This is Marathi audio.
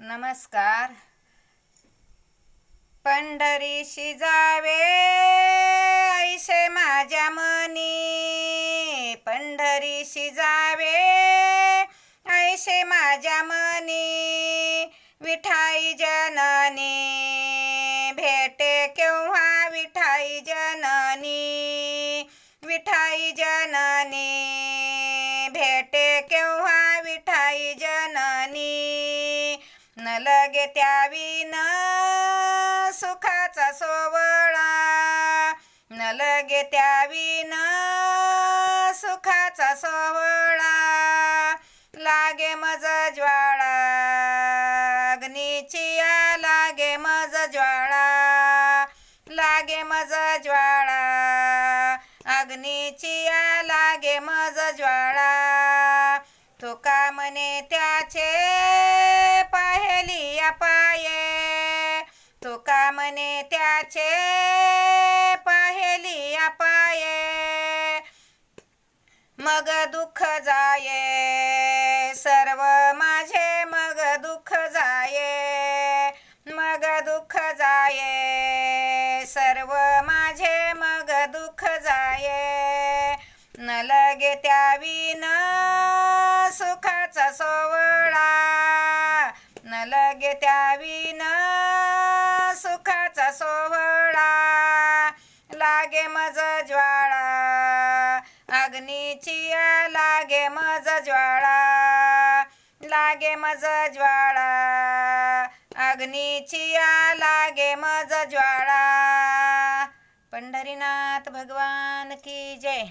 नमस्कार. पंढरीशी जावे ऐसे माझ्या मनी. पंढरीशी जावे ऐसे माझ्या मनी. विठाई जननी भेटे केव्हा विठाई जननी. विठाई जननी त्या विन सुखाचा सोवळा. न लगे त्याविन सुखाचा सोवळा. लागे मज ज्वाळा. अग्निचिया लागे मज ज्वाळा. लागे मज ज्वाळा. अग्निचिया लागे मज ज्वाळा. तुका म्हणे त्याचे पाये तुका त्याचे पाहेली अपाये मग दुःख जाये सर्व माझे मग दुःख जाये. मग दुःख जाये सर्व माझे मग दुःख जाये. न लगे त्याविन सुखाचा सोवळा न लगे त्या विना सोहळा लागे मज ज्वाळा. अग्नीची लागे मज ज्वाळा लागे मज ज्वाळा. अग्नीची लागे मज ज्वाळा. पंढरीनाथ भगवान की जय.